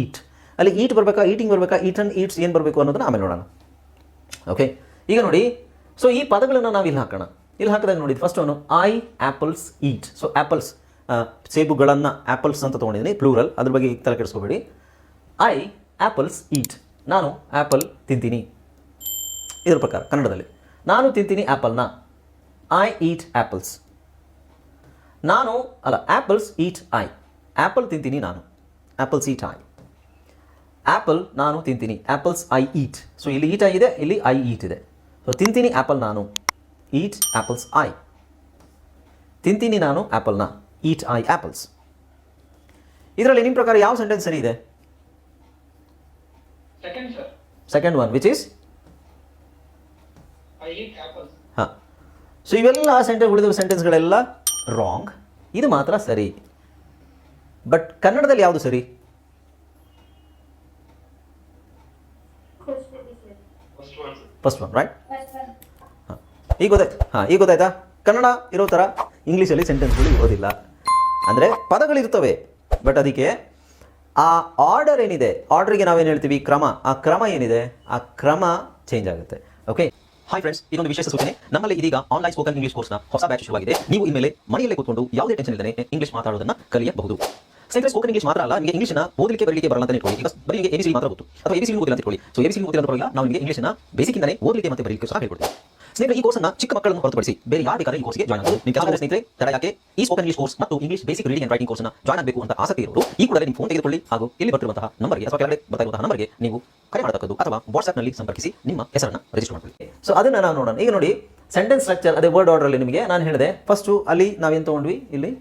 ಈಟ್ ಅಲ್ಲಿ ಈಟ್ ಬರಬೇಕಾ ಈಟಿಂಗ್ ಬರಬೇಕಾ ಈಟ್ ಅಂಡ್ ಈಟ್ಸ್ ಏನು ಬರಬೇಕು ಅನ್ನೋದನ್ನ ಆಮೇಲೆ ನೋಡೋಣ. ಓಕೆ ಈಗ ನೋಡಿ ಸೊ ಈ ಪದಗಳನ್ನು ನಾವು ಇಲ್ಲಿ ಹಾಕೋಣ. ಇಲ್ಲಿ ಹಾಕಿದಾಗ ನೋಡಿ ಫಸ್ಟ್ ಅವನು I apples eat so apples ಸೇಬುಗಳನ್ನು ಆ್ಯಪಲ್ಸ್ ಅಂತ ತೊಗೊಂಡಿದ್ದೀನಿ ಪ್ಲೂರಲ್ ಅದ್ರ ಬಗ್ಗೆ ತಲೆ ಕೆಡಿಸ್ಕೋಬೇಡಿ. ಐ ಆ್ಯಪಲ್ಸ್ ಈಟ್ ನಾನು ಆ್ಯಪಲ್ ತಿಂತೀನಿ. ಇದ್ರ ಪ್ರಕಾರ, ಕನ್ನಡದಲ್ಲಿ. ನಾನು ತಿಂತೀನಿ ಆ್ಯಪಲ್ನ ಐ ಈಟ್ ಆ್ಯಪಲ್ಸ್ ನಾನು, ಅಲ್ಲ ಆ್ಯಪಲ್ಸ್ ಈಟ್ ಐ ಆ್ಯಪಲ್ ತಿಂತೀನಿ ನಾನು. ಆ್ಯಪಲ್ಸ್ ಈಟ್ ಐ ಆ್ಯಪಲ್ ನಾನು ತಿಂತೀನಿ. ಆ್ಯಪಲ್ಸ್ ಐ ಈಟ್ ಸೊ ಇಲ್ಲಿ ಈಟ್ ಆಗಿದೆ ಇಲ್ಲಿ ಐ ಈಟ್ ಇದೆ. ಸೊ ತಿಂತೀನಿ ಆ್ಯಪಲ್ ನಾನು. ಈಟ್ ಆ್ಯಪಲ್ಸ್ ಐ ತಿಂತೀನಿ ನಾನು ಆ್ಯಪಲ್ನ ಈಟ್ ಐ ಆ್ಯಪಲ್ಸ್ ಇದರಲ್ಲಿ ನಿಮ್ಮ ಪ್ರಕಾರ ಯಾವ ಸೆಂಟೆನ್ಸ್ ಸರಿ ಇದೆ. Second one which is. ಹಾಂ. ಸೊ ಇವೆಲ್ಲ ಸೆಂಟೆನ್ಸ್ ಉಳಿದ ಸೆಂಟೆನ್ಸ್ಗಳೆಲ್ಲ ರಾಂಗ್ ಇದು ಮಾತ್ರ ಸರಿ. ಬಟ್ ಕನ್ನಡದಲ್ಲಿ ಯಾವುದು ಸರಿ? ಫಸ್ಟ್ ಒನ್ ರೈಟ್ ಹಾಂ. ಈಗ ಗೊತ್ತಾಯ್ತು ಹಾಂ ಈಗ ಗೊತ್ತಾಯ್ತಾ? ಕನ್ನಡ ಇರೋ ಥರ ಇಂಗ್ಲೀಷಲ್ಲಿ ಸೆಂಟೆನ್ಸ್ಗಳು ಇರೋದಿಲ್ಲ ಅಂದರೆ ಪದಗಳಿರ್ತವೆ ಬಟ್ ಅದಕ್ಕೆ ಆ ಆರ್ಡರ್ ಏನಿದೆ? ಆರ್ಡರ್ಗೆ ನಾವೇನು ಹೇಳ್ತೀವಿ? ಕ್ರಮ. ಆ ಕ್ರಮ ಏನಿದೆ? ಆ ಕ್ರಮ ಚೇಂಜ್ ಆಗುತ್ತೆ. ಓಕೆ ಹಾಯ್ ಫ್ರೆಂಡ್ಸ್ ಇದೊಂದು ವಿಶೇಷ ಸೂಚನೆ. ನಮ್ಮಲ್ಲಿ ಇದೀಗ ಆನ್ಲೈನ್ ಸ್ಪೋಕನ್ ಇಂಗ್ಲಿಷ್ ಕೋರ್ಸ್ನ ಹೊಸ ಬ್ಯಾಚ್ ಶುರುವಾಗಿದೆ. ನೀವು ಇನ್ಮೇಲೆ ಮನೆಯಲ್ಲೇ ಕೂತ್ಕೊಂಡು ಯಾವುದೇ ಟೆನ್ಷನ್ ಇಲ್ಲದೆ ಇಂಗ್ಲಿಷ್ ಮಾತಾಡೋದನ್ನ ಕಲಿಯಬಹುದು. ಸ್ನೇಹಿತರೆ ಸ್ಪೋಕನ್ ಇಂಗ್ಲಿಷ್ ಮಾತ್ರ ಅಲ್ಲ, ನಿಮಗೆ ಇಂಗ್ಲಿಷ್ನ ಓದಲಿಕ್ಕೆ, ಬರಲಿಕ್ಕೆ ಬರಲ್ಲ ಅಂತ ಇಟ್ಕೊಳ್ಳಿ. ಈಗ ಬರೀ ನಿಮಗೆ ಎಬಿಸಿ ಮಾತ್ರ ಗೊತ್ತು. ಅಥವಾ ಎಬಿಸಿ ಓದಿಲ್ಲ ಅಂತ ಇಟ್ಕೊಳ್ಳಿ. ಸೊ ಎಬಿಸಿ ಓದಿಲ್ಲ ಪರವಾಗಿಲ್ಲ ನಾವು ನಿಮಗೆ ಇಂಗ್ಲಿಷ್ನ ಬೇಸಿಕ್ಕಿಂದಲೇ ಓದಲಿಕ್ಕೆ ಮತ್ತೆ ಬರಲಿಕ್ಕೆ ಸಹ ಹೇಳ್ಕೊಡ್ತೀವಿ. ಸ್ನೇಹಿತರೆ, ಈ ಕೋರ್ಸ್ನ ಚಿಕ್ಕ ಮಕ್ಕಳನ್ನು ಹೊರತುಪಡಿಸಿ ಬೇರೆ ಯಾರು ಬೇಕಾದ್ರೆ ಈ ಕೋರ್ಸ್ಗೆ ಜಾಯ್ನ್ ಆಗಬಹುದು ನಿಮ್ಮ ಕೆಲವು ಸ್ನೇಹಿತರೆ, ತಡ ಯಾಕೆ? ಈ ಸ್ಪೋಕನ್ ಇಂಗ್ಲಿಷ್ ಕೋರ್ಸ್ ಮತ್ತು English basic reading and writing ಕೋರ್ಸ್ನ ಜಾಯ್ನ್ ಆಗಬೇಕು ಅಂತ ಆಸಕ್ತಿ ಇರೋರು, ಈ ಕೂಡಲೇ ನಿಮ್ಮ ಫೋನ್ ತೆಗೆದುಕೊಳ್ಳಿ ಹಾಗೂ ಇಲ್ಲಿ ಬರ್ತಿರುವಂತಹ ನಂಬರ್ಗೆ ಅಥವಾ ಕೆಳಗಡೆ ಬರ್ತಾ ನಂಬರ್ಗೆ ನೀವು ಕರೆ ಮಾಡತಕ್ಕದ್ದು ಅಥವಾ ವಾಟ್ಸ್ಆಪ್ನಲ್ಲಿ ಸಂಪರ್ಕಿಸಿ ನಿಮ್ಮ ಹೆಸರನ್ನು ರಿಜಿಸ್ಟರ್ ಮಾಡ್ಕೊಳ್ಳಿ. ಸೊ ಅದನ್ನ ನಾವು ನೋಡೋಣ. ಈಗ ನೋಡಿ ಸೆಂಟೆನ್ಸ್ ಸ್ಟ್ರಕ್ಚರ್ ಅದೇ ವರ್ಡ್ ಆರ್ಡರಲ್ಲಿ ನಿಮಗೆ ನಾನು ಹೇಳಿದೆ. ಫಸ್ಟು ಅಲ್ಲಿ ನಾವೇನು ತಗೊಂಡ್ವಿ? ಇಲ್ಲಿ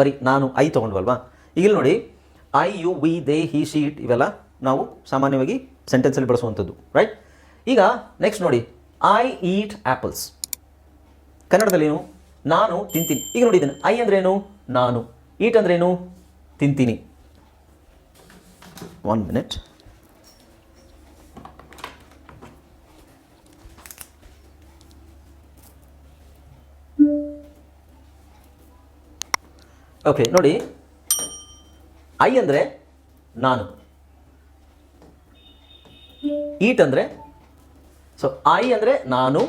ಬರೀ ನಾನು ಐ ತೊಗೊಂಡ್ವಲ್ವಾ? ಈಗ ನೋಡಿ I you we they he she it ಇವೆಲ್ಲ ನಾವು ಸಾಮಾನ್ಯವಾಗಿ ಸೆಂಟೆನ್ಸಲ್ಲಿ ಬಳಸುವಂಥದ್ದು ರೈಟ್ ಈಗ ನೆಕ್ಸ್ಟ್ ನೋಡಿ ಐ ಈಟ್ ಆ್ಯಪಲ್ಸ್ ಕನ್ನಡದಲ್ಲಿ ಏನು? ನಾನು ತಿಂತೀನಿ. ಈಗ ನೋಡಿದ್ದೇನೆ ಐ ಅಂದ್ರೇನು ನಾನು. ಈಟ್ ಅಂದ್ರೇನು ತಿಂತೀನಿ. ಒನ್ ಮಿನಿಟ್ ಓಕೆ ನೋಡಿ ಐ ಅಂದರೆ ನಾನು. ಈಟ್ ಅಂದರೆ ಸೊ ಐ ಅಂದರೆ ನಾನು,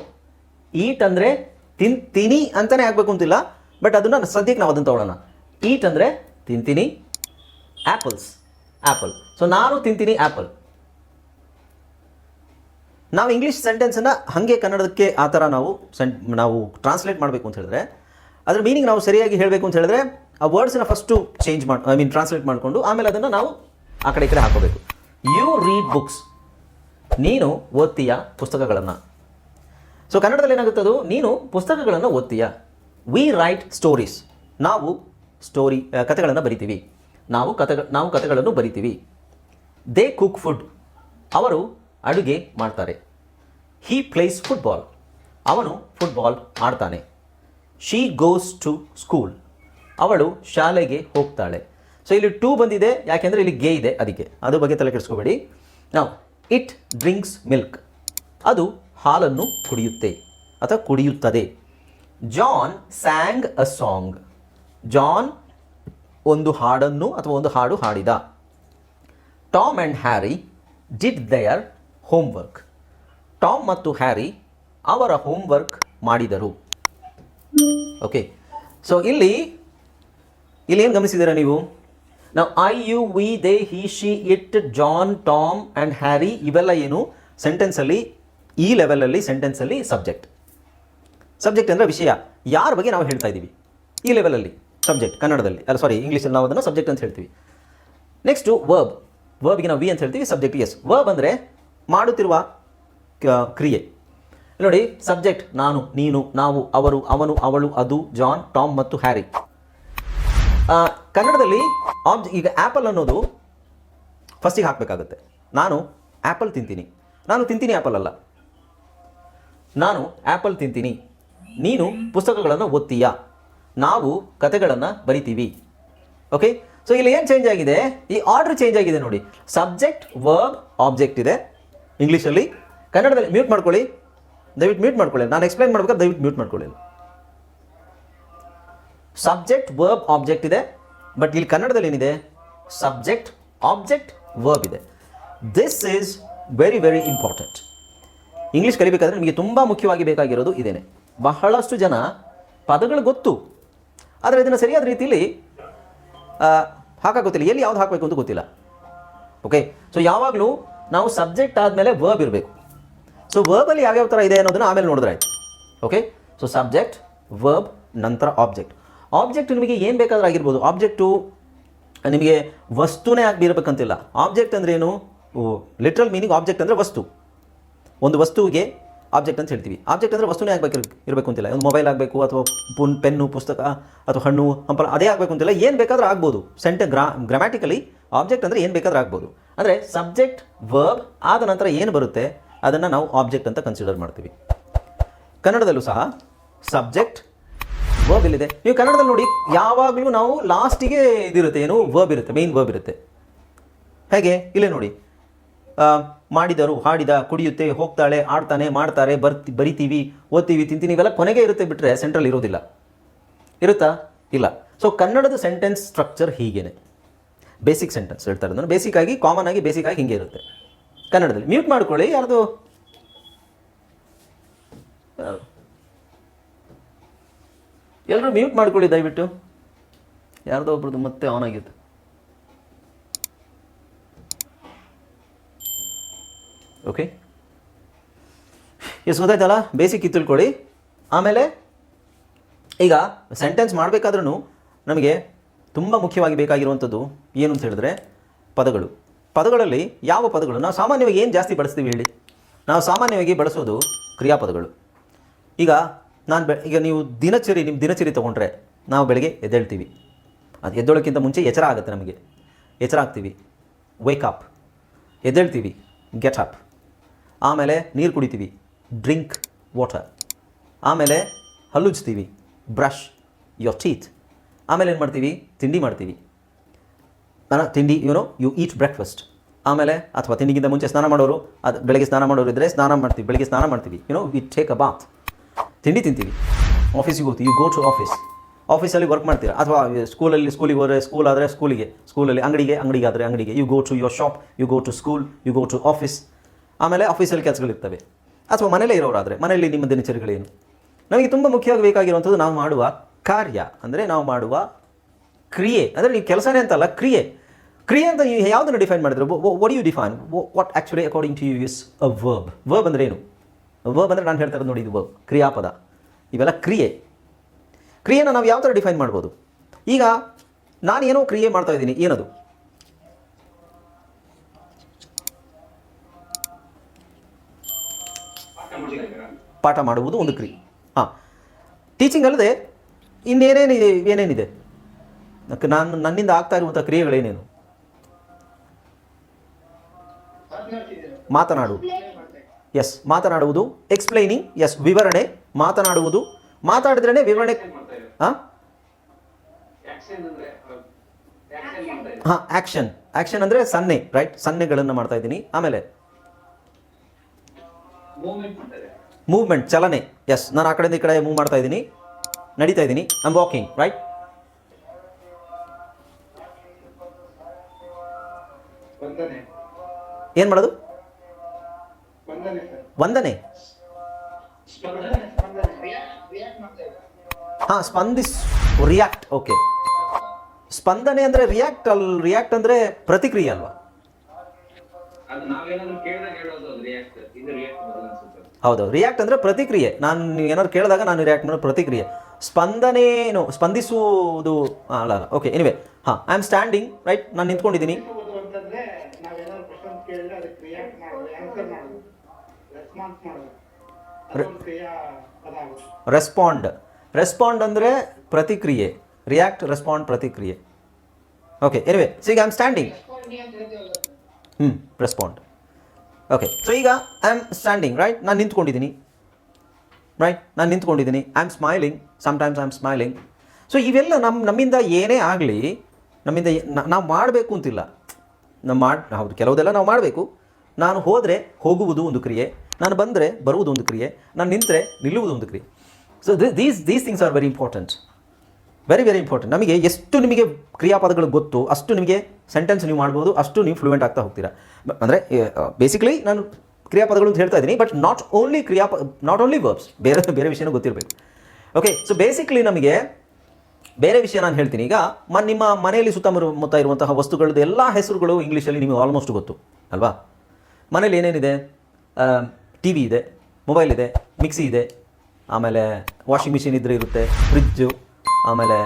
ಈಟ್ ಅಂದರೆ ತಿಂತೀನಿ ಅಂತಲೇ ಆಗಬೇಕು ಅಂತಿಲ್ಲ ಬಟ್ ಅದನ್ನು ಸದ್ಯಕ್ಕೆ ನಾವು ಅದನ್ನು ತಗೊಳ್ಳೋಣ ಈಟ್ ಅಂದರೆ ತಿಂತೀನಿ ಆ್ಯಪಲ್ಸ್ ಆ್ಯಪಲ್ ಸೊ ನಾನು ತಿಂತೀನಿ ಆ್ಯಪಲ್ ನಾವು ಇಂಗ್ಲೀಷ್ ಸೆಂಟೆನ್ಸನ್ನು ಹಾಗೆ ಕನ್ನಡಕ್ಕೆ ಆ ಥರ ನಾವು ಸೆಂಟ್ ನಾವು ಟ್ರಾನ್ಸ್ಲೇಟ್ ಮಾಡಬೇಕು ಅಂತ ಹೇಳಿದ್ರೆ, ಅದ್ರ ಮೀನಿಂಗ್ ನಾವು ಸರಿಯಾಗಿ ಹೇಳಬೇಕು ಅಂತ ಹೇಳಿದ್ರೆ ಆ ವರ್ಡ್ಸನ್ನ ಫಸ್ಟು ಚೇಂಜ್ ಮಾಡಿ ಐ ಮೀನ್ ಟ್ರಾನ್ಸ್ಲೇಟ್ ಮಾಡಿಕೊಂಡು ಆಮೇಲೆ ಅದನ್ನು ನಾವು ಆ ಕಡೆ ಈ ಕಡೆ ಹಾಕೋಬೇಕು. ಯು ರೀಡ್ ಬುಕ್ಸ್ ನೀನು ಓದ್ತೀಯ ಪುಸ್ತಕಗಳನ್ನು? ಸೊ ಕನ್ನಡದಲ್ಲಿ ಏನಾಗುತ್ತೆ ಅದು? ನೀನು ಪುಸ್ತಕಗಳನ್ನು ಓದ್ತೀಯ? ವಿ ರೈಟ್ ಸ್ಟೋರೀಸ್ ನಾವು ಸ್ಟೋರಿ ಕಥೆಗಳನ್ನು ಬರಿತೀವಿ. ನಾವು ಕತೆ ನಾವು ಕಥೆಗಳನ್ನು ಬರಿತೀವಿ. ದೇ ಕುಕ್ ಫುಡ್ ಅವರು ಅಡುಗೆ ಮಾಡ್ತಾರೆ. ಹೀ ಪ್ಲೇಸ್ ಫುಟ್ಬಾಲ್ ಅವನು ಫುಟ್ಬಾಲ್ ಆಡ್ತಾನೆ. ಶೀ ಗೋಸ್ ಟು ಸ್ಕೂಲ್ ಅವಳು ಶಾಲೆಗೆ ಹೋಗ್ತಾಳೆ. ಸೊ ಇಲ್ಲಿ ಟೂ ಬಂದಿದೆ, ಯಾಕೆಂದರೆ ಇಲ್ಲಿ ಗೆ ಇದೆ ಅದಕ್ಕೆ. ಅದ್ರ ಬಗ್ಗೆ ತಲೆ ಕೆಡಿಸ್ಕೋಬೇಡಿ. ನಾವು ಇಟ್ ಡ್ರಿಂಕ್ಸ್ ಮಿಲ್ಕ್ ಅದು ಹಾಲನ್ನು ಕುಡಿಯುತ್ತೆ ಅಥವಾ ಕುಡಿಯುತ್ತದೆ. John sang a song John ಒಂದು ಹಾಡನ್ನು ಅಥವಾ ಒಂದು ಹಾಡು ಹಾಡಿದ. Tom and Harry did their homework Tom ಮತ್ತು ಹ್ಯಾರಿ ಅವರ ಹೋಮ್ವರ್ಕ್ ಮಾಡಿದರು. ಓಕೆ ಸೊ ಇಲ್ಲಿ ಇಲ್ಲಿ ಏನು ಗಮನಿಸಿದ್ದೀರಾ ನೀವು? ನಾವು I you we they he she it John Tom and Harry ಇವೆಲ್ಲ ಏನು? ಸೆಂಟೆನ್ಸಲ್ಲಿ ಈ ಲೆವೆಲಲ್ಲಿ ಸೆಂಟೆನ್ಸಲ್ಲಿ ಸಬ್ಜೆಕ್ಟ್ ಸಬ್ಜೆಕ್ಟ್ ಅಂದರೆ ವಿಷಯ. ಯಾರ ಬಗ್ಗೆ ನಾವು ಹೇಳ್ತಾ ಇದ್ದೀವಿ ಈ ಲೆವೆಲಲ್ಲಿ ಸಬ್ಜೆಕ್ಟ್ ಕನ್ನಡದಲ್ಲಿ. ಅಲ್ಲ ಸಾರಿ ಇಂಗ್ಲೀಷಲ್ಲಿ ನಾವು ಅದನ್ನು ಸಬ್ಜೆಕ್ಟ್ ಅಂತ ಹೇಳ್ತೀವಿ. ನೆಕ್ಸ್ಟು ವರ್ಬ್ ವರ್ಬ್ಗೆ ನಾವು ವಿ ಅಂತ ಹೇಳ್ತೀವಿ ಸಬ್ಜೆಕ್ಟ್ ಎಸ್ ವರ್ಬ್ ಅಂದರೆ ಮಾಡುತ್ತಿರುವ ಕ್ರಿಯೆ. ನೋಡಿ ಸಬ್ಜೆಕ್ಟ್ ನಾನು, ನೀನು, ನಾವು, ಅವರು, ಅವನು, ಅವಳು, ಅದು ಜಾನ್ ಟಾಮ್ ಮತ್ತು ಹ್ಯಾರಿ ಕನ್ನಡದಲ್ಲಿ ಆಬ್ಜ್ ಈಗ ಆ್ಯಪಲ್ ಅನ್ನೋದು ಫಸ್ಟಿಗೆ ಹಾಕಬೇಕಾಗುತ್ತೆ. ನಾನು ಆ್ಯಪಲ್ ತಿಂತೀನಿ. ನಾನು ತಿಂತೀನಿ ಆ್ಯಪಲ್ ಅಲ್ಲ. ನಾನು ಆ್ಯಪಲ್ ತಿಂತೀನಿ. ನೀನು ಪುಸ್ತಕಗಳನ್ನು ಓದ್ತೀಯಾ. ನಾವು ಕತೆಗಳನ್ನು ಬರಿತೀವಿ. ಓಕೆ ಸೊ ಇಲ್ಲಿ ಏನು ಚೇಂಜ್ ಆಗಿದೆ? ಈ ಆರ್ಡರ್ ಚೇಂಜ್ ಆಗಿದೆ ನೋಡಿ. ಸಬ್ಜೆಕ್ಟ್ ವರ್ಬ್ ಆಬ್ಜೆಕ್ಟ್ ಇದೆ. ಇಂಗ್ಲೀಷಲ್ಲಿ ಕನ್ನಡದಲ್ಲಿ ಮ್ಯೂಟ್ ಮಾಡ್ಕೊಳ್ಳಿ. ದಯವಿಟ್ಟು ಮ್ಯೂಟ್ ಮಾಡ್ಕೊಳ್ಳಿ. ನಾನು ಎಕ್ಸ್ಪ್ಲೈನ್ ಮಾಡ್ಬೇಕಾದ್ರೆ ದಯವಿಟ್ಟು ಮ್ಯೂಟ್ ಮಾಡ್ಕೊಳ್ಳಿ. ಸಬ್ಜೆಕ್ಟ್ ವರ್ಬ್ ಆಬ್ಜೆಕ್ಟ್ ಇದೆ. ಬಟ್ ಇಲ್ಲಿ ಕನ್ನಡದಲ್ಲಿ ಏನಿದೆ? ಸಬ್ಜೆಕ್ಟ್ ಆಬ್ಜೆಕ್ಟ್ ವರ್ಬ್ ಇದೆ. This is very very important English ಕಲಿಬೇಕಾದ್ರೆ ನಿಮಗೆ ತುಂಬ ಮುಖ್ಯವಾಗಿ ಬೇಕಾಗಿರೋದು ಇದೇನೆ. ಬಹಳಷ್ಟು ಜನ ಪದಗಳು ಗೊತ್ತು. ಆದರೆ ಇದನ್ನು ಸರಿಯಾದ ರೀತಿಯಲ್ಲಿ ಹಾಕಕ್ಕೆ ಗೊತ್ತಿಲ್ಲ ಎಲ್ಲಿ ಯಾವ್ದು ಹಾಕಬೇಕು ಅಂತ ಗೊತ್ತಿಲ್ಲ. ಓಕೆ ಸೊ ಯಾವಾಗಲೂ ನಾವು ಸಬ್ಜೆಕ್ಟ್ ಆದಮೇಲೆ ವರ್ಬ್ ಇರಬೇಕು. ಸೊ ವರ್ಬಲ್ಲಿ ಯಾವ್ಯಾವ ಥರ ಇದೆ ಅನ್ನೋದನ್ನು ಆಮೇಲೆ ನೋಡಿದ್ರೆ ಆಯಿತು. ಓಕೆ ಸೊ ಸಬ್ಜೆಕ್ಟ್ ವರ್ಬ್ ನಂತರ ಆಬ್ಜೆಕ್ಟ್ ಆಬ್ಜೆಕ್ಟ್ ನಿಮಗೆ ಏನು ಬೇಕಾದರೂ ಆಗಿರ್ಬೋದು. ಆಬ್ಜೆಕ್ಟು ನಿಮಗೆ ವಸ್ತುನೇ ಆಗಿರ್ಬೇಕಂತಿಲ್ಲ ಆಬ್ಜೆಕ್ಟ್ ಅಂದ್ರೆ ಏನು? ಲಿಟ್ರಲ್ ಮೀನಿಂಗ್ ಆಬ್ಜೆಕ್ಟ್ ಅಂದರೆ ವಸ್ತು. ಒಂದು ವಸ್ತುವಿಗೆ ಆಬ್ಜೆಕ್ಟ್ ಅಂತ ಹೇಳ್ತೀವಿ. ಆಬ್ಜೆಕ್ಟ್ ಅಂದರೆ ವಸ್ತುನೇ ಆಗಬೇಕು ಇರಬೇಕು ಅಂತಿಲ್ಲ ಒಂದು ಮೊಬೈಲ್ ಆಗಬೇಕು, ಅಥವಾ ಪುನ್, ಪೆನ್ನು, ಪುಸ್ತಕ, ಅಥವಾ ಹಣ್ಣು, ಹಂಪಲ, ಅದೇ ಆಗಬೇಕು ಅಂತಿಲ್ಲ ಏನು ಬೇಕಾದರೂ ಆಗ್ಬೋದು. ಸೆಂಟ ಗ್ರಾ ಗ್ರಾಮ್ಯಾಟಿಕಲಿ ಆಬ್ಜೆಕ್ಟ್ ಅಂದರೆ ಏನು ಬೇಕಾದರೂ ಆಗ್ಬೋದು. ಅಂದರೆ ಸಬ್ಜೆಕ್ಟ್ ವರ್ಬ್ ಆದ ನಂತರ ಏನು ಬರುತ್ತೆ? ಅದನ್ನು ನಾವು ಆಬ್ಜೆಕ್ಟ್ ಅಂತ ಕನ್ಸಿಡರ್ ಮಾಡ್ತೀವಿ. ಕನ್ನಡದಲ್ಲೂ ಸಹ ಸಬ್ಜೆಕ್ಟ್ ವರ್ಬ್ ಇಲ್ಲಿದೆ. ನೀವು ಕನ್ನಡದಲ್ಲಿ ನೋಡಿ, ಯಾವಾಗಲೂ ನಾವು ಲಾಸ್ಟಿಗೆ ಇದಿರುತ್ತೆ, ಏನು ವರ್ಬ್ ಇರುತ್ತೆ ಮೇನ್ ವರ್ಬ್ ಇರುತ್ತೆ. ಹೇಗೆ? ಇಲ್ಲೇ ನೋಡಿ. ಮಾಡಿದರು, ಹಾಡಿದ, ಕುಡಿಯುತ್ತೆ, ಹೋಗ್ತಾಳೆ, ಆಡ್ತಾನೆ, ಮಾಡ್ತಾರೆ, ಬರ್ತಿ, ಬರಿತೀವಿ, ಓದ್ತೀವಿ ತಿಂತೀನಿ ಇವೆಲ್ಲ ಕೊನೆಗೆ ಇರುತ್ತೆ ಬಿಟ್ಟರೆ ಸೆಂಟ್ರಲ್ ಇರೋದಿಲ್ಲ. ಇರುತ್ತಾ? ಇಲ್ಲ. ಸೊ ಕನ್ನಡದ ಸೆಂಟೆನ್ಸ್ ಸ್ಟ್ರಕ್ಚರ್ ಹೀಗೇನೆ. ಬೇಸಿಕ್ ಸೆಂಟೆನ್ಸ್ ಹೇಳ್ತಾರೆ ನಾನು ಬೇಸಿಕ್ ಆಗಿ ಕಾಮನ್ ಆಗಿ ಬೇಸಿಕ್ ಆಗಿ ಹಿಂಗೆ ಇರುತ್ತೆ. ಕನ್ನಡದಲ್ಲಿ. ಮ್ಯೂಟ್ ಮಾಡ್ಕೊಳ್ಳಿ, ಯಾರ್ದು? ಎಲ್ಲರೂ ಮ್ಯೂಟ್ ಮಾಡ್ಕೊಳ್ಳಿ ದಯವಿಟ್ಟು. ಯಾರ್ದೋ ಒಬ್ರದ್ದು ಮತ್ತೆ ಆನ್ ಆಗಿತ್ತು. ಓಕೆ ಎಸ್, ಗೊತ್ತಾಯ್ತಲ್ಲ? ಬೇಸಿಕ್ ಕಿತ್ತಿಳ್ಕೊಳ್ಳಿ. ತಿಳ್ಕೊಳ್ಳಿ ಆಮೇಲೆ ಈಗ ಸೆಂಟೆನ್ಸ್ ಮಾಡಬೇಕಾದ್ರೂ ನಮಗೆ ತುಂಬ ಮುಖ್ಯವಾಗಿ ಬೇಕಾಗಿರುವಂಥದ್ದು ಏನು ಅಂತ ಹೇಳಿದ್ರೆ ಪದಗಳು. ಪದಗಳಲ್ಲಿ ಯಾವ ಪದಗಳು? ನಾವು ಸಾಮಾನ್ಯವಾಗಿ ಏನು ಜಾಸ್ತಿ ಬಳಸ್ತೀವಿ ಹೇಳಿ. ನಾವು ಸಾಮಾನ್ಯವಾಗಿ ಬಳಸೋದು ಕ್ರಿಯಾಪದಗಳು. ಈಗ ನಾನು ಬೆ, ಈಗ ನೀವು ದಿನಚರಿ ನಿಮ್ಮ ದಿನಚರಿ ತೊಗೊಂಡ್ರೆ ನಾವು ಬೆಳಗ್ಗೆ ಎದ್ದೇಳ್ತೀವಿ. ಅದು ಎದ್ದೇಳೋಕ್ಕಿಂತ ಮುಂಚೆ ಎಚ್ಚರ ಆಗುತ್ತೆ ನಮಗೆ. ಎಚ್ಚರ ಆಗ್ತೀವಿ. ವೇಕಪ್ ಎದ್ದೇಳ್ತೀವಿ. ಗೆಟ್ ಅಪ್ ಆಮೇಲೆ ನೀರು ಕುಡಿತೀವಿ. ಡ್ರಿಂಕ್ ವಾಟರ್ ಆಮೇಲೆ ಹಲ್ಲುಜ್ತೀವಿ. ಬ್ರಷ್ ಯೋರ್ ಟೀತ್ ಆಮೇಲೆ ಏನು ಮಾಡ್ತೀವಿ? ತಿಂಡಿ ಮಾಡ್ತೀವಿ. ನಾನು ತಿಂಡಿ ಯುನೋ ಯು ಈಟ್ ಬ್ರೇಕ್ಫಾಸ್ಟ್ ಆಮೇಲೆ ಅಥವಾ ತಿಂಡಿಗಿಂತ ಮುಂಚೆ ಸ್ನಾನ ಮಾಡೋರು, ಅದು ಬೆಳಗ್ಗೆ ಸ್ನಾನ ಮಾಡೋರು ಇದ್ದರೆ ಸ್ನಾನ ಮಾಡ್ತೀವಿ. ಬೆಳಗ್ಗೆ ಸ್ನಾನ ಮಾಡ್ತೀವಿ. You know we take a bath ತಿಂಡಿ ತಿಂತೀವಿ. ಆಫೀಸಿಗೆ ಹೋಗ್ತೀವಿ. ಯು ಗೋ ಟು ಆಫೀಸ್ ಆಫೀಸಲ್ಲಿ ವರ್ಕ್ ಮಾಡ್ತೀರಾ? ಅಥವಾ ಸ್ಕೂಲಲ್ಲಿ ಸ್ಕೂಲಿಗೆ ಹೋದರೆ ಸ್ಕೂಲ್ ಆದರೆ ಸ್ಕೂಲಿಗೆ ಸ್ಕೂಲಲ್ಲಿ ಅಂಗಡಿಗೆ ಅಂಗಡಿಗೆ ಆದರೆ ಅಂಗಡಿಗೆ. You go to your shop you go to school you go to office ಆಮೇಲೆ ಆಫೀಸಲ್ಲಿ ಕೆಲಸಗಳಿರ್ತವೆ ಅಥವಾ ಮನೇಲೇ ಇರೋರಾದರೆ, ಮನೆಯಲ್ಲಿ ನಿಮ್ಮ ದಿನಚರಿಗಳೇನು ನಮಗೆ ತುಂಬ ಮುಖ್ಯವಾಗಿ ಬೇಕಾಗಿರುವಂಥದ್ದು ನಾವು ಮಾಡುವ ಕಾರ್ಯ. ಅಂದರೆ ನಾವು ಮಾಡುವ ಕ್ರಿಯೆ. ಅಂದರೆ ನೀವು ಕೆಲಸನೇ ಅಂತಲ್ಲ, ಕ್ರಿಯೆ. ಕ್ರಿಯೆ ಅಂತ ನೀವು ಯಾವುದನ್ನು ಡಿಫೈನ್ ಮಾಡಿದ್ರು? What you define what actually according to you is a verb verb ಅಂದರೆ ಏನು? ವರ್ಬ್ ಅಂದರೆ ನಾನು ಹೇಳ್ತಾ ಇರೋದು ನೋಡಿ ಇದು ವರ್ಬ್ ಕ್ರಿಯಾಪದ. ಇವೆಲ್ಲ ಕ್ರಿಯೆ. ಕ್ರಿಯೆನ ನಾವು ಯಾವ ಥರ ಡಿಫೈನ್ ಮಾಡ್ಬೋದು? ಈಗ ನಾನು ಏನೋ ಕ್ರಿಯೆ ಮಾಡ್ತಾ ಇದ್ದೀನಿ, ಏನದು? ಪಾಠ ಮಾಡುವುದು ಒಂದು ಕ್ರಿಯೆ. ಹಾಂ. ಟೀಚಿಂಗ್ ಅಲ್ಲದೆ ಇನ್ನೇನೇನಿದೆ ಏನೇನಿದೆ? ನಾನು ನನ್ನಿಂದ ಆಗ್ತಾ ಇರುವಂಥ ಕ್ರಿಯೆಗಳೇನೇನು? ಮಾತನಾಡುವುದು ಎಸ್ ಮಾತನಾಡುವುದು ಎಕ್ಸ್ಪ್ಲೈನಿಂಗ್ ಎಸ್ ವಿವರಣೆ. ಮಾತನಾಡುವುದು. ಮಾತಾಡಿದ್ರೇ ವಿವರಣೆ. ಹಾಂ? ಹಾಂ ಆ್ಯಕ್ಷನ್ ಆ್ಯಕ್ಷನ್ ಅಂದರೆ ಸನ್ನೆ ರೈಟ್ ಸನ್ನೆಗಳನ್ನು ಮಾಡ್ತಾ ಇದ್ದೀನಿ. ಆಮೇಲೆ? ಮೂವ್ಮೆಂಟ್ ಮೂವ್ಮೆಂಟ್ ಚಲನೆ. ಎಸ್ ನಾನು ಆ ಕಡೆಯಿಂದ ಈ ಕಡೆ ಮೂವ್ ಮಾಡ್ತಾ ಇದ್ದೀನಿ. ನಡೀತಾ ಇದ್ದೀನಿ. ಐಮ್ ವಾಕಿಂಗ್ ರೈಟ್ ಏನು ಮಾಡೋದು ವಂದನೆ ಸರ್ ವಂದನೆ ಸ್ಪಂದನೆ ಸ್ಪಂದನೆ ರಿಯಾಕ್ಟ್ ರಿಯಾಕ್ಟ್ ಮಾಡ್ತಾ ಇದ್ದಾರೆ. ಹಾ ಸ್ಪಂದಿಸ್ ರಿಯಾಕ್ಟ್ ಓಕೆ. ಸ್ಪಂದನೆ ಅಂದ್ರೆ ರಿಯಾಕ್ಟ್ ಅಲ್ ರಿಯಾಕ್ಟ್ ಅಂದ್ರೆ ಪ್ರತಿಕ್ರಿಯೆ ಅಲ್ವಾ? ಅದು ನಾವೇನಾದ್ರೂ ಕೇಳಿದಾಗ ಹೇಳೋದು ರಿಯಾಕ್ಟ್ ಇದು ರಿಯಾಕ್ಟ್ ಮಾಡೋದು ಅನ್ಸುತ್ತೆ. ಹೌದು ರಿಯಾಕ್ಟ್ ಅಂದ್ರೆ ಪ್ರತಿಕ್ರಿಯೆ. ನಾನು ಏನಾದ್ರು ಕೇಳಿದಾಗ ನಾನು ರಿಯಾಕ್ಟ್ ಮಾಡೋ ಪ್ರತಿಕ್ರಿಯೆ. ಸ್ಪಂದನೇನು ಸ್ಪಂದಿಸುವುದು ಅಲ್ಲ ಅಲ್ಲ ಓಕೆ ಎನಿವೆ ಹಾ ಐ ಆಮ್ ಸ್ಟ್ಯಾಂಡಿಂಗ್ ರೈಟ್ ನಾನು ನಿಂತ್ಕೊಂಡಿದ್ದೀನಿ. ರೆಸ್ಪಾಂಡ್ ರೆಸ್ಪಾಂಡ್ ಅಂದರೆ ಪ್ರತಿಕ್ರಿಯೆ. ರಿಯಾಕ್ಟ್ ರೆಸ್ಪಾಂಡ್ ಪ್ರತಿಕ್ರಿಯೆ. ಓಕೆ ಎನಿವೆ ಸೊ ಈಗ ಐ ಆಮ್ ಸ್ಟ್ಯಾಂಡಿಂಗ್ ಹ್ಞೂ ರೆಸ್ಪಾಂಡ್ ಓಕೆ ಸೊ ಈಗ ಐ ಆಮ್ ಸ್ಟ್ಯಾಂಡಿಂಗ್ ರೈಟ್ ನಾನು ನಿಂತ್ಕೊಂಡಿದ್ದೀನಿ ರೈಟ್ ನಾನು ನಿಂತ್ಕೊಂಡಿದ್ದೀನಿ I am smiling sometimes I am smiling so ಇವೆಲ್ಲ ನಮ್ಮ ನಮ್ಮಿಂದ ಏನೇ ಆಗಲಿ, ನಮ್ಮಿಂದ ನಾವು ಮಾಡಬೇಕು ಅಂತಿಲ್ಲ. ನಮ್ಮ ಮಾಡಿ ಹೌದು, ಕೆಲವುದೆಲ್ಲ ನಾವು ಮಾಡಬೇಕು. ನಾನು ಹೋದರೆ ಹೋಗುವುದು ಒಂದು ಕ್ರಿಯೆ. ನಾನು ಬಂದರೆ ಬರುವುದು ಒಂದು ಕ್ರಿಯೆ, ನಾನು ನಿಂತರೆ ನಿಲ್ಲುವುದು ಒಂದು ಕ್ರಿಯೆ. So these these things are very important very very important ನಮಗೆ ಎಷ್ಟು ನಿಮಗೆ ಕ್ರಿಯಾಪದಗಳು ಗೊತ್ತು ಅಷ್ಟು ನಿಮಗೆ ಸೆಂಟೆನ್ಸ್ ನೀವು ಮಾಡ್ಬೋದು, ಅಷ್ಟು ನೀವು ಫ್ಲೂಯೆಂಟ್ ಆಗ್ತಾ ಹೋಗ್ತೀರಾ. ಅಂದರೆ ಬೇಸಿಕಲಿ ನಾನು ಕ್ರಿಯಾಪದಗಳು ಅಂತ ಹೇಳ್ತಾ ಇದ್ದೀನಿ ಬಟ್ ನಾಟ್ ಓನ್ಲಿ ಕ್ರಿಯಾಪ ನಾಟ್ ಓನ್ಲಿ ವರ್ಬ್ಸ್ ಬೇರೆ ಬೇರೆ ವಿಷಯನೂ ಗೊತ್ತಿರಬೇಕು. ಓಕೆ ಸೊ ಬೇಸಿಕಲಿ ನಮಗೆ ಬೇರೆ ವಿಷಯ ನಾನು ಹೇಳ್ತೀನಿ. ಈಗ ಮ, ನಿಮ್ಮ ಮನೆಯಲ್ಲಿ ಸುತ್ತಮುತ್ತ ಇರುವಂತಹ ವಸ್ತುಗಳದ್ದು ಎಲ್ಲ ಹೆಸರುಗಳು ಇಂಗ್ಲೀಷಲ್ಲಿ ನಿಮಗೆ ಆಲ್ಮೋಸ್ಟ್ ಗೊತ್ತು, ಅಲ್ವಾ? ಮನೇಲಿ ಏನೇನಿದೆ? ಟಿ ವಿ ಇದೆ ಮೊಬೈಲ್ ಇದೆ ಮಿಕ್ಸಿ ಇದೆ, ಆಮೇಲೆ ವಾಷಿಂಗ್ ಮಿಷಿನ್ ಇದ್ರೆ ಇರುತ್ತೆ ಫ್ರಿಜ್ಜು ಆಮೇಲೆ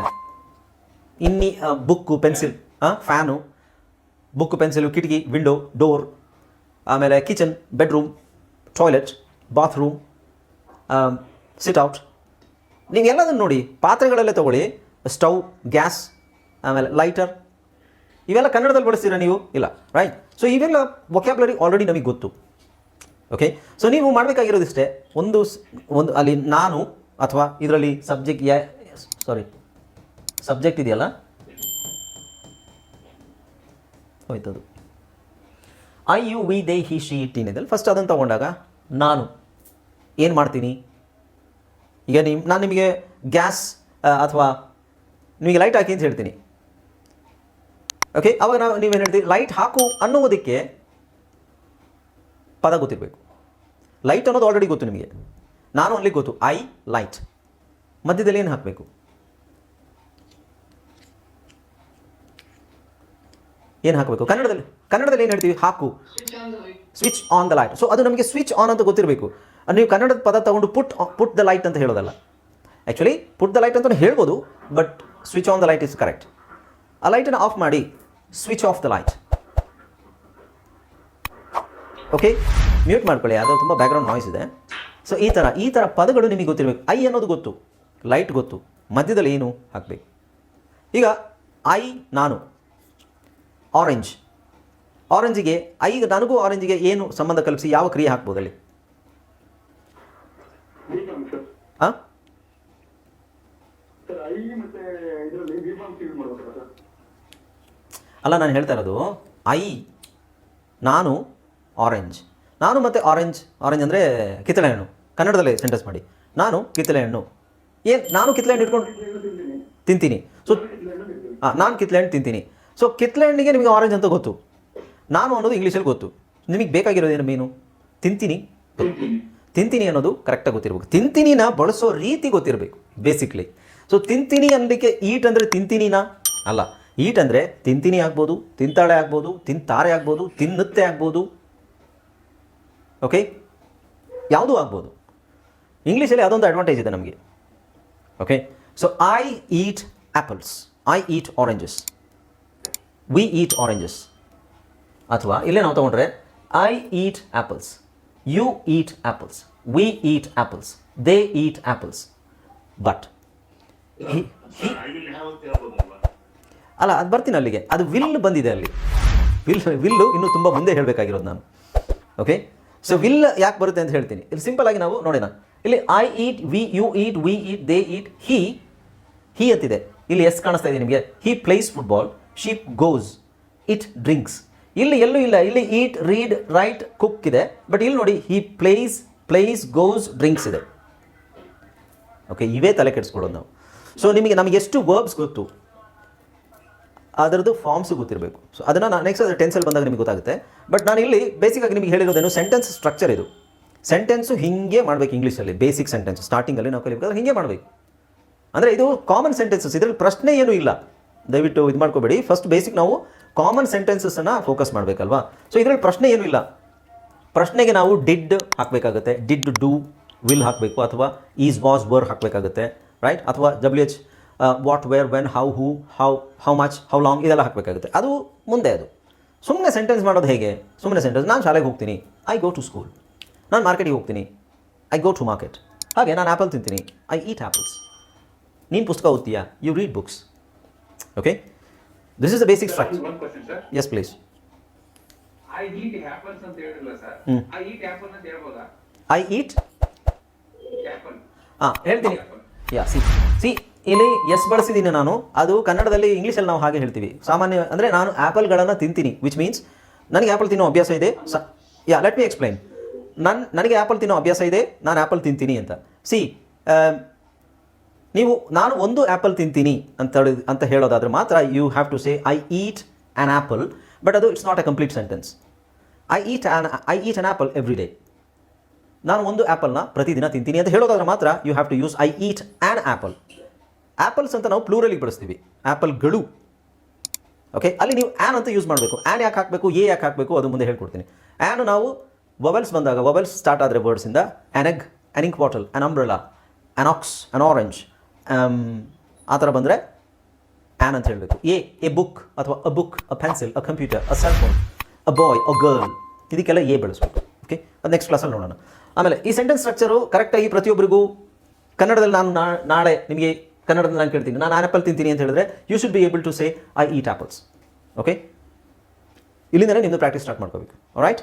ಇನ್ನಿ book pencil fan book pencil ಕಿಟಕಿ ವಿಂಡೋ ಡೋರ್ ಆಮೇಲೆ kitchen bedroom toilet bathroom sit out ನೀವು ಎಲ್ಲದನ್ನು ನೋಡಿ, ಪಾತ್ರೆಗಳಲ್ಲೇ ತಗೊಳ್ಳಿ ಸ್ಟವ್ ಗ್ಯಾಸ್ ಆಮೇಲೆ ಲೈಟರ್ ಇವೆಲ್ಲ ಕನ್ನಡದಲ್ಲಿ ಬಳಸ್ತೀರಾ ನೀವು? ಇಲ್ಲ ರೈಟ್ ಸೊ ಇವೆಲ್ಲ ವೊಕ್ಯಾಬ್ಲರಿ ಆಲ್ರೆಡಿ ನಮಗೆ ಗೊತ್ತು. ಓಕೆ ಸೊ ನೀವು ಮಾಡಬೇಕಾಗಿರೋದಿಷ್ಟೇ. ಒಂದು ಒಂದು ಅಲ್ಲಿ ನಾನು ಅಥವಾ ಇದರಲ್ಲಿ ಸಬ್ಜೆಕ್ಟ್ ಯಾ ಸಾರಿ ಸಬ್ಜೆಕ್ಟ್ ಇದೆಯಲ್ಲ? ಹೋಯ್ತದು. I you we they he she ಏನಿದೆ? ಫಸ್ಟ್ ಅದನ್ನು ತಗೊಂಡಾಗ ನಾನು ಏನು ಮಾಡ್ತೀನಿ? ಈಗ ನಿಮ್ಮ ನಾನು ನಿಮಗೆ ಗ್ಯಾಸ್ ಅಥವಾ ನಿಮಗೆ ಲೈಟ್ ಹಾಕಿ ಅಂತ ಹೇಳ್ತೀನಿ. ಓಕೆ ಅವಾಗ ನಾವು ನೀವೇನು ಹೇಳ್ತೀವಿ ಲೈಟ್ ಹಾಕು ಅನ್ನುವುದಕ್ಕೆ ಪದ ಗೊತ್ತಿರಬೇಕು. ಲೈಟ್ ಅನ್ನೋದು ಆಲ್ರೆಡಿ ಗೊತ್ತು ನಿಮಗೆ. ನಾನು ಅಲ್ಲಿ ಗೊತ್ತು ಐ ಲೈಟ್ ಮಧ್ಯದಲ್ಲಿ ಏನು ಹಾಕಬೇಕು? ಏನು ಹಾಕಬೇಕು? ಕನ್ನಡದಲ್ಲಿ. ಕನ್ನಡದಲ್ಲಿ ಏನು ಹೇಳ್ತೀವಿ? ಹಾಕು. Switch on the light so ಅದು ನಮಗೆ ಸ್ವಿಚ್ ಆನ್ ಅಂತ ಗೊತ್ತಿರಬೇಕು. ನೀವು ಕನ್ನಡದ ಪದ ತಗೊಂಡು ಪುಟ್ ಪುಟ್ ದ ಲೈಟ್ ಅಂತ ಹೇಳೋದಲ್ಲ. ಆ್ಯಕ್ಚುಲಿ ಪುಟ್ ದ ಲೈಟ್ ಅಂತ ಹೇಳ್ಬೋದು but switch on the light is correct ಆ ಲೈಟನ್ನು ಆಫ್ ಮಾಡಿ switch off the light okay mute ಮಾಡ್ಕೊಳ್ಳಿ ಅದು ತುಂಬ ಬ್ಯಾಕ್ಗ್ರೌಂಡ್ ನಾಯ್ಸ್ ಇದೆ. ಸೊ ಈ ಥರ ಈ ಥರ ಪದಗಳು ನಿಮಗೆ ಗೊತ್ತಿರಬೇಕು. ಐ ಅನ್ನೋದು ಗೊತ್ತು ಲೈಟ್ ಗೊತ್ತು, ಮಧ್ಯದಲ್ಲಿ ಏನು ಹಾಕಬೇಕು? ಈಗ ಐ ನಾನು ಆರೆಂಜ್ ಆರೆಂಜಿಗೆ ಐ ನನಗೂ ಆರೆಂಜಿಗೆ ಏನು ಸಂಬಂಧ ಕಲ್ಪಿಸಿ, ಯಾವ ಕ್ರಿಯೆ ಹಾಕ್ಬೋದು ಅಲ್ಲಿ? ಹಾಂ ಅಲ್ಲ, ನಾನು ಹೇಳ್ತಾ ಇರೋದು ಐ ನಾನು ಆರೆಂಜ್ ನಾನು ಮತ್ತು ಆರೆಂಜ್ ಆರೆಂಜ್ ಅಂದರೆ ಕಿತ್ತಳೆ ಹಣ್ಣು. ಕನ್ನಡದಲ್ಲಿ ಸೆಂಟೆನ್ಸ್ ಮಾಡಿ. ನಾನು ಕಿತ್ತಳೆ ಹಣ್ಣು. ಏನು, ನಾನು ಕಿತ್ತಳೆ ಹಣ್ಣು ಇಟ್ಕೊಂಡು ತಿಂತೀನಿ. ಸೊ ಹಾಂ ನಾನು ಕಿತ್ತಳೆ ಹಣ್ಣು ತಿಂತೀನಿ. ಸೊ ಕಿತ್ತಳೆ ಹಣ್ಣಿಗೆ ನಿಮಗೆ ಆರೆಂಜ್ ಅಂತ ಗೊತ್ತು. ನಾನು ಅನ್ನೋದು ಇಂಗ್ಲೀಷಲ್ಲಿ ಗೊತ್ತು. ನಿಮಗೆ ಬೇಕಾಗಿರೋದೇನು ಮೀನು? ತಿಂತೀನಿ. ತಿಂತೀನಿ ಅನ್ನೋದು ಕರೆಕ್ಟಾಗಿ ಗೊತ್ತಿರಬೇಕು. ತಿಂತಿನಿನ ಬಳಸೋ ರೀತಿ ಗೊತ್ತಿರಬೇಕು ಬೇಸಿಕ್ಲಿ ಸೊ ತಿಂತೀನಿ ಅನ್ನಲಿಕ್ಕೆ ಈಟ್ ಅಂದರೆ ತಿಂತೀನಿನ? ಅಲ್ಲ. ಈಟ್ ಅಂದರೆ ತಿಂತೀನಿ ಆಗ್ಬೋದು, ತಿಂತಾಳೆ ಆಗ್ಬೋದು, ತಿಂತಾರೆ ಆಗ್ಬೋದು, ತಿನ್ನುತ್ತೆ ಆಗ್ಬೋದು ಓಕೆ ಯಾವುದೂ ಆಗ್ಬೋದು? ಇಂಗ್ಲೀಷಲ್ಲಿ ಅದೊಂದು ಅಡ್ವಾಂಟೇಜ್ ಇದೆ ನಮಗೆ. Okay so I eat apples I eat oranges we eat oranges ಅಥವಾ ಇಲ್ಲೇ ನಾವು ತೊಗೊಂಡ್ರೆ I eat apples you eat apples we eat apples they eat apples but ಅಲ್ಲ, ಅದು ಬರ್ತೀನಿ ಅಲ್ಲಿಗೆ. ಅದು ವಿಲ್ ಬಂದಿದೆ ಅಲ್ಲಿ. ವಿಲ್ ವಿಲ್ಲು ಇನ್ನೂ ತುಂಬ ಮುಂದೆ ಹೇಳಬೇಕಾಗಿರೋದು ನಾನು. ಓಕೆ ಸೊ ವಿಲ್ ಯಾಕೆ ಬರುತ್ತೆ ಅಂತ ಹೇಳ್ತೀನಿ. ಇಲ್ಲಿ ಸಿಂಪಲ್ ಆಗಿ ನಾವು ನೋಡೋಣ. ಇಲ್ಲಿ I eat we you eat we eat they eat he he ಅಂತಿದೆ. ಇಲ್ಲಿ ಎಸ್ ಕಾಣಿಸ್ತಾ ಇದೆ ನಿಮಗೆ. He plays football sheep goes it drinks ಇಲ್ಲಿ ಎಲ್ಲೂ ಇಲ್ಲ. ಇಲ್ಲಿ ಈಟ್ ರೀಡ್ ರೈಟ್ ಕುಕ್ ಇದೆ. ಬಟ್ ಇಲ್ಲಿ ನೋಡಿ he plays plays goes drinks ಇದೆ. ಓಕೆ ಇವೇ ತಲೆ ಕೆಡಿಸ್ಕೊಳ್ಳೋದು ನಾವು. ಸೊ ನಿಮಗೆ ನಮಗೆ ಎಷ್ಟು ವರ್ಬ್ಸ್ ಗೊತ್ತು? ಅದರದ್ದು ಫಾರ್ಮ್ಸ್ ಗೊತ್ತಿರಬೇಕು ಸೊ ಅದನ್ನು ನಾನು ನೆಕ್ಸ್ಟ್ ಟೆನ್ಸಲ್ಲಿ ಬಂದಾಗ ನಿಮಗೆ ಗೊತ್ತಾಗುತ್ತೆ. ಬಟ್ ನಾನು ಇಲ್ಲಿ ಬೇಸಿಕಾಗಿ ನಿಮಗೆ ಹೇಳಿರೋದೇನು ಸೆಂಟೆನ್ಸ್ ಸ್ಟ್ರಕ್ಚರ್ ಇದು. ಸೆಂಟೆನ್ಸು ಹಿಂಗೆ ಮಾಡಬೇಕು ಇಂಗ್ಲೀಷಲ್ಲಿ ಬೇಸಿಕ್ ಸೆಂಟೆನ್ಸ್ ಸ್ಟಾರ್ಟಿಂಗಲ್ಲಿ ನಾವು ಕಲಿಬೇಕಾದ್ರೆ ಹಿಂಗೆ ಮಾಡಬೇಕು. ಅಂದರೆ ಇದು ಕಾಮನ್ ಸೆಂಟೆನ್ಸಸ್ ಇದರಲ್ಲಿ ಪ್ರಶ್ನೆ ಏನೂ ಇಲ್ಲ. ದಯವಿಟ್ಟು ಇದು ಮಾಡ್ಕೋಬೇಡಿ. ಫಸ್ಟ್ ಬೇಸಿಕ್ ನಾವು ಕಾಮನ್ ಸೆಂಟೆನ್ಸಸ್ಸನ್ನು ಫೋಕಸ್ ಮಾಡಬೇಕಲ್ವಾ? ಸೊ ಇದರಲ್ಲಿ ಪ್ರಶ್ನೆ ಏನೂ ಇಲ್ಲ. ಪ್ರಶ್ನೆಗೆ ನಾವು ಡಿಡ್ ಹಾಕಬೇಕಾಗುತ್ತೆ. ಡಿಡ್ ಡೂ ವಿಲ್ ಹಾಕಬೇಕು ಅಥವಾ ಈಸ್ ವಾಸ್ ಬರ್ ಹಾಕಬೇಕಾಗುತ್ತೆ. ರೈಟ್ ಅಥವಾ W H what where when how who how how much how long ಇದೆಲ್ಲ ಹಾಕಬೇಕಾಗುತ್ತೆ. ಅದು ಮುಂದೆ ಅದು. ಸುಮ್ಮನೆ ಸೆಂಟೆನ್ಸ್ ಮಾಡೋದು ಹೇಗೆ? ಸುಮ್ಮನೆ ಸೆಂಟೆನ್ಸ್ ನಾನು ಶಾಲೆಗೆ ಹೋಗ್ತೀನಿ. ಐ ಗೋ ಟು ಸ್ಕೂಲ್ ನಾನು ಮಾರ್ಕೆಟಿಗೆ ಹೋಗ್ತೀನಿ. ಐ ಗೋ ಟು ಮಾರ್ಕೆಟ್ ಹಾಗೆ ನಾನು ಆ್ಯಪಲ್ ತಿಂತೀನಿ. ಐ ಈಟ್ ಆ್ಯಪಲ್ಸ್ ನೀನು ಪುಸ್ತಕ ಓದ್ತೀಯಾ? You read books okay this is the basic structure s please I eat ಅಂತ ಸರ್. ಐ ಈಟ್ ಆಪಲ್ ಅಂತ ಹೇಳ್ಬೋದಾ? ಐ ಈಟ್ ಆಪಲ್ ಹಾಂ ಹೇಳ್ತೀನಿ. ಯಾ ಸಿ ಸಿ ಇಲ್ಲಿ ಎಸ್ ಬಳಸಿದ್ದೀನಿ ನಾನು. ಅದು ಕನ್ನಡದಲ್ಲಿ ಇಂಗ್ಲೀಷಲ್ಲಿ ನಾವು ಹಾಗೆ ಹೇಳ್ತೀವಿ. ಸಾಮಾನ್ಯ ಅಂದರೆ ನಾನು ಆ್ಯಪಲ್ಗಳನ್ನು ತಿಂತೀನಿ ವಿಚ್ ಮೀನ್ಸ್ ನನಗೆ ಆ್ಯಪಲ್ ತಿನ್ನೋ ಅಭ್ಯಾಸ ಇದೆ. ಸ ಯಾ ಲೆಟ್ ಮಿ ಎಕ್ಸ್ಪ್ಲೈನ್ ನನ್ನ ನನಗೆ ಆ್ಯಪಲ್ ತಿನ್ನೋ ಅಭ್ಯಾಸ ಇದೆ, ನಾನು ಆ್ಯಪಲ್ ತಿಂತೀನಿ ಅಂತ. ಸಿ ನೀವು, ನಾನು ಒಂದು ಆ್ಯಪಲ್ ತಿಂತೀನಿ ಅಂತ ಅಂತ ಹೇಳೋದಾದ್ರೆ ಮಾತ್ರ you have to say I eat an apple but ಅದು it's not a complete sentence I eat an I eat an apple every day ನಾನು ಒಂದು ಆ್ಯಪಲ್ನ ಪ್ರತಿದಿನ ತಿಂತೀನಿ ಅಂತ ಹೇಳೋದಾದ್ರೆ ಮಾತ್ರ you have to use I eat an apple apples ಅಂತ ನಾವು ಪ್ಲೂರಲಿಗೆ ಬಳಸ್ತೀವಿ. ಆ್ಯಪಲ್ಗಳು ಓಕೆ ಅಲ್ಲಿ ನೀವು ಆ್ಯನ್ ಅಂತ ಯೂಸ್ ಮಾಡಬೇಕು. ಆ್ಯನ್ ಯಾಕೆ ಹಾಕಬೇಕು? ಎ ಯಾಕೆ ಹಾಕಬೇಕು? ಅದು ಮುಂದೆ ಹೇಳ್ಕೊಡ್ತೀನಿ. ಆ್ಯನ್ ನಾವು ವವೆಲ್ಸ್ ಬಂದಾಗ ವವೆಲ್ಸ್ ಸ್ಟಾರ್ಟ್ ಆದರೆ ವರ್ಡ್ಸಿಂದ an egg an ink bottle an umbrella an ox an orange ಆ ಥರ ಬಂದರೆ ಆ್ಯನ್ ಅಂತ ಹೇಳಬೇಕು. ಎ ಎ ಬುಕ್ ಅಥವಾ a book a pencil a computer a cell phone a boy a girl ಇದಕ್ಕೆಲ್ಲ ಎ ಬೆಳೆಸ್ಬೇಕು. Okay ಅದು ನೆಕ್ಸ್ಟ್ ಕ್ಲಾಸಲ್ಲಿ ನೋಡೋಣ. ಆಮೇಲೆ ಈ ಸೆಂಟೆನ್ಸ್ ಸ್ಟ್ರಕ್ಚರು ಕರೆಕ್ಟಾಗಿ ಪ್ರತಿಯೊಬ್ಬರಿಗೂ ಕನ್ನಡದಲ್ಲಿ ನಾನು ನಾಳೆ ನಿಮಗೆ ಕನ್ನಡದಲ್ಲಿ ನಾನು ಕೇಳ್ತೀನಿ. ನಾನು ಆ್ಯಪಲ್ ತಿಂತೀನಿ ಅಂತ ಹೇಳಿದ್ರೆ you should be able to say I eat apples okay ಇಲ್ಲಿಂದಲೇ ನಿಮ್ಮದು ಪ್ರಾಕ್ಟೀಸ್ ಸ್ಟಾರ್ಟ್ ಮಾಡ್ಕೋಬೇಕು. ರೈಟ್